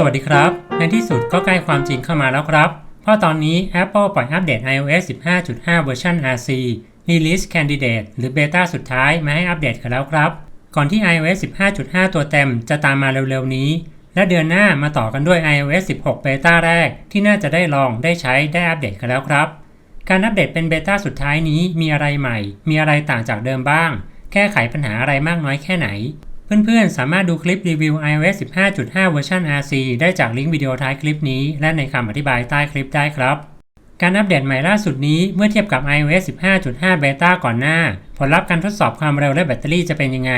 สวัสดีครับ ในที่สุดก็ใกล้ความจริงเข้ามาแล้วครับ เพราะตอนนี้ Apple ปล่อยอัปเดต iOS 15.5 เวอร์ชัน RC Release Candidate หรือเบต้าสุดท้ายมาให้อัปเดตกันแล้วครับ ก่อนที่ iOS 15.5 ตัวเต็มจะตามมาเร็วๆนี้ และเดือนหน้ามาต่อกันด้วย iOS 16 เบต้าแรก ที่น่าจะได้ลองได้ใช้ได้อัปเดตกันแล้วครับ การอัปเดตเป็นเบต้าสุดท้ายนี้มีอะไรใหม่ มีอะไรต่างจากเดิมบ้าง แก้ไขปัญหาอะไรมากน้อยแค่ไหน เพื่อนๆ สามารถดูคลิปรีวิว iOS 15.5 เวอร์ชัน RC ได้จากลิงก์วิดีโอท้ายคลิปนี้ และในคำอธิบายใต้คลิปได้ครับ การอัปเดตใหม่ล่าสุดนี้เมื่อเทียบกับ iOS 15.5เบต้าก่อนหน้า ผลลัพธ์การทดสอบความเร็วและแบตเตอรี่จะเป็นยังไง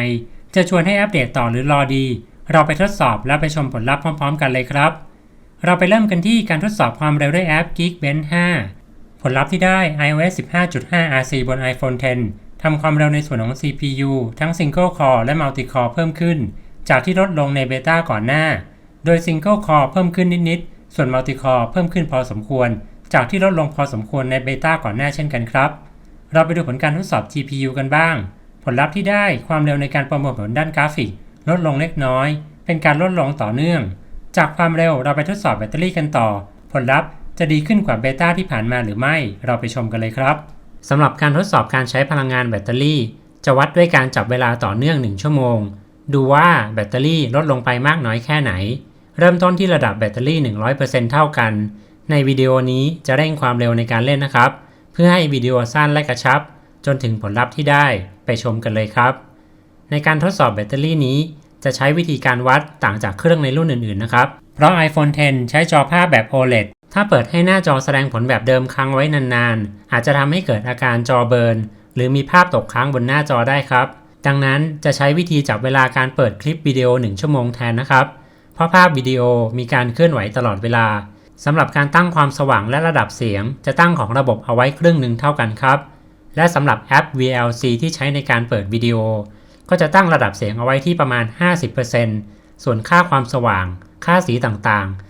จะชวนให้อัปเดตต่อหรือรอดี เราไปทดสอบแล้วไปชมผลลัพธ์พร้อม ๆ กันเลยครับ เราไปเริ่มกันที่การทดสอบความเร็วด้วยแอป Geekbench 5 ผลลัพธ์ที่ได้ iOS 15.5 RC บน iPhone 10 ทำความเร็วในส่วนของ CPU ทั้ง Single Core และ Multi Core เพิ่มขึ้น จากที่ลดลงในเบต้าก่อนหน้า โดย Single Core เพิ่มขึ้นนิดๆ ส่วน Multi Core เพิ่มขึ้นพอสมควร จากที่ลดลงพอสมควรในเบต้าก่อนหน้าเช่นกันครับ เราไปดูผลการทดสอบ GPU กันบ้าง ผลลัพธ์ที่ได้ความเร็วในการประมวลผลด้านกราฟิก ลดลงเล็กน้อย เป็นการลดลงต่อเนื่อง จากความเร็วเราไปทดสอบแบตเตอรี่กันต่อ ผลลัพธ์จะดีขึ้นกว่าเบต้าที่ผ่านมาหรือไม่ เราไปชมกันเลยครับ สำหรับการทดสอบการใช้พลังงานแบตเตอรี่ จะวัดด้วยการจับเวลาต่อเนื่อง 1 ชั่วโมง ดูว่าแบตเตอรี่ลดลงไปมากน้อยแค่ไหน เริ่มต้นที่ระดับแบตเตอรี่ 100%เท่ากัน ในวิดีโอนี้จะเร่งความเร็วในการเล่นนะครับ เพื่อให้วิดีโอสั้นและกระชับ จนถึงผลลัพธ์ที่ได้ไปชมกันเลยครับ ในการทดสอบแบตเตอรี่นี้ จะใช้วิธีการวัดต่างจากเครื่องในรุ่นอื่นๆนะครับ เพราะ iPhone 10 ใช้จอภาพแบบ OLED ถ้าเปิดให้หน้าจอแสดงผลแบบเดิมค้างไว้นานๆ อาจจะทำให้เกิดอาการจอเบิร์นหรือมีภาพตกค้างบนหน้าจอได้ครับ ดังนั้นจะใช้วิธีจับเวลาการเปิดคลิปวิดีโอ 1 ชั่วโมงแทนนะครับ เพราะภาพวิดีโอมีการเคลื่อนไหวตลอดเวลาสำหรับการตั้งความสว่างและระดับเสียง จะตั้งของระบบเอาไว้ครึ่งหนึ่งเท่ากันครับ และสำหรับแอป VLC ที่ใช้ในการเปิดวิดีโอ ก็จะตั้งระดับเสียงเอาไว้ที่ประมาณ 50%ส่วนค่าความสว่าง ค่าสีต่างๆ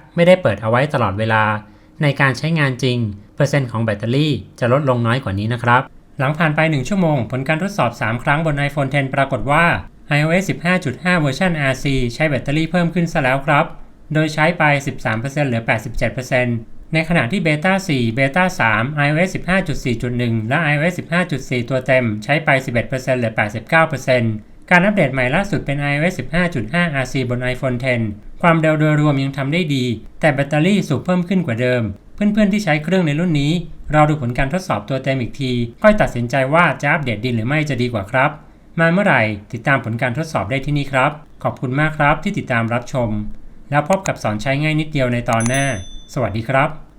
ไม่ได้เปิดเอาไว้ตลอดเวลา ในการใช้งานจริง เปอร์เซ็นต์ของแบตเตอรี่จะลดลงน้อยกว่านี้นะครับ หลังผ่านไป 1 ชั่วโมง ผลการทดสอบ 3 ครั้งบน iPhone 10 ปรากฏว่า iOS 15.5 เวอร์ชัน RC ใช้แบตเตอรี่เพิ่มขึ้นซะแล้วครับ โดยใช้ไป 13%เหลือ 87%ในขณะที่เบต้า4เบต้า3 iOS 15.4.1 และ iOS 15.4 ตัวเต็ม ใช้ไป 11%เหลือ 89%การอัปเดตใหม่ล่าสุดเป็น iOS 15.5 RC บน iPhone 10 ความเร็วโดยรวมยังทำได้ดี แต่แบตเตอรี่สูบเพิ่มขึ้นกว่าเดิม เพื่อนๆที่ใช้เครื่องในรุ่นนี้รอดูผลการทดสอบตัวเต็มอีกที ค่อยตัดสินใจว่าจะอัปเดตดินหรือไม่จะดีกว่าครับ มาเมื่อไหร่ติดตามผลการทดสอบได้ที่นี่ครับ ขอบคุณมากครับที่ติดตามรับชม แล้วพบกับสอนใช้ง่ายนิดเดียวในตอนหน้า สวัสดีครับ